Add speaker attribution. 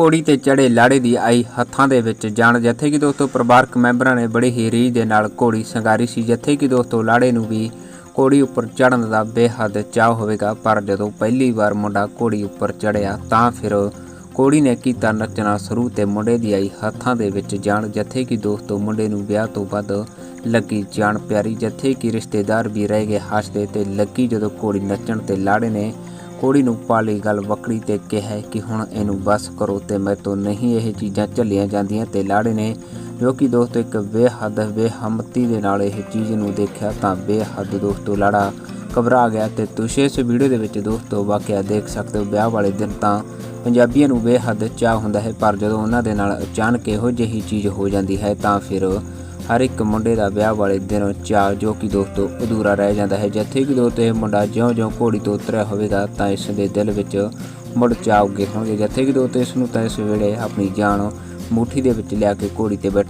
Speaker 1: ਕੋੜੀ ਤੇ ਚੜੇ ਲਾੜੇ ਦੀ ਆਈ ਹੱਥਾਂ ਦੇ ਵਿੱਚ ਜਾਣ ਜਿੱਥੇ ਕਿ ਦੋਸਤੋ ਪਰਿਵਾਰਕ ਮੈਂਬਰਾਂ ਨੇ ਬੜੇ ਹੀ ਰੀਝ ਦੇ ਨਾਲ ਕੋੜੀ ਸੰਗਾਰੀ ਸੀ, ਜਿੱਥੇ ਕਿ ਦੋਸਤੋ ਲਾੜੇ ਨੂੰ ਵੀ ਕੋੜੀ ਉੱਪਰ ਚੜਨ ਦਾ ਬੇਹੱਦ ਚਾਅ ਹੋਵੇਗਾ। ਪਰ ਜਦੋਂ ਪਹਿਲੀ ਵਾਰ ਮੁੰਡਾ ਕੋੜੀ ਉੱਪਰ ਚੜਿਆ ਤਾਂ ਫਿਰ ਕੋੜੀ ਨੇ ਕੀਤਾ ਨੱਚਣਾ ਸ਼ੁਰੂ ਤੇ ਮੁੰਡੇ ਦੀ ਆਈ ਹੱਥਾਂ ਦੇ ਵਿੱਚ ਜਾਣ ਜਿੱਥੇ ਕਿ ਦੋਸਤੋ ਮੁੰਡੇ ਨੂੰ ਵਿਆਹ ਤੋਂ ਬਾਅਦ ਲੱਗੀ ਜਾਣ ਪਿਆਰੀ, ਜਿੱਥੇ ਕਿ ਰਿਸ਼ਤੇਦਾਰ ਵੀ ਰਹਿ ਗਏ ਹੱਸਦੇ ਤੇ ਲੱਗੀ ਜਦੋਂ ਕੋੜੀ ਨੱਚਣ ਤੇ ਲਾੜੇ ਨੇ ਕੋੜੀ ਨੂੰ ਪਾਲੀ ਗੱਲ ਵਕੜੀ ਤੇ ਕਿਹਾ ਕਿ ਹੁਣ ਇਹਨੂੰ ਬਸ ਕਰੋ ਤੇ ਮੈਂ ਤੋਂ ਨਹੀਂ ਇਹ ਚੀਜ਼ਾਂ ਝੱਲੀਆਂ ਜਾਂਦੀਆਂ ਤੇ ਲਾੜੇ ਨੇ ਜੋ ਕਿ ਦੋਸਤੋ ਇੱਕ ਬੇਹੱਦ ਬੇਹਮਤੀ ਦੇ ਨਾਲ ਇਹ ਚੀਜ਼ ਨੂੰ ਦੇਖਿਆ ਤਾਂ ਬੇਹੱਦ ਦੋਸਤੋ ਲਾੜਾ ਘਬਰਾ ਗਿਆ ਤੇ ਤੁਸੀਂ ਇਸ ਵੀਡੀਓ ਦੇ ਵਿੱਚ ਦੋਸਤੋ ਵਾਕਿਆ ਦੇਖ ਸਕਦੇ ਹੋ, ਵਿਆਹ ਵਾਲੇ ਦਿਨ ਤਾਂ ਪੰਜਾਬੀਆਂ ਨੂੰ ਬੇਹੱਦ ਚਾਹ ਹੁੰਦਾ ਹੈ, ਪਰ ਜਦੋਂ ਉਹਨਾਂ ਦੇ ਨਾਲ ਅਚਾਨਕ ਇਹੋ ਜਿਹੀ ਚੀਜ਼ ਹੋ ਜਾਂਦੀ ਹੈ ਤਾਂ ਫਿਰ ਹਰ ਇੱਕ ਮੁੰਡੇ ਦਾ ਵਿਆਹ ਵਾਲੇ ਦਿਨ ਚਾਅ ਜੋ ਕਿ ਦੋਸਤੋ ਅਧੂਰਾ ਰਹਿ ਜਾਂਦਾ ਹੈ। ਜਿੱਥੇ ਕਿ ਦੋਸਤੋ ਇਹ ਮੁੰਡਾ ਜਿਉਂ-ਜਿਉਂ ਘੋੜੀ ਤੋਂ ਉਤਰਿਆ ਹੋਵੇਗਾ, ਤਾਂ ਇਸ ਦੇ ਦਿਲ ਵਿੱਚ ਮੁੜ ਚਾਅ ਉੱਗੇ ਹੋਣਗੇ। ਜਿੱਥੇ ਕਿ ਦੋਸਤੋ ਇਸ ਨੂੰ ਤਾਂ ਇਸ ਵੇਲੇ ਆਪਣੀ ਜਾਨ ਮੁੱਠੀ ਦੇ ਵਿੱਚ ਲਿਆ ਕੇ ਘੋੜੀ ਤੇ ਬੈਠ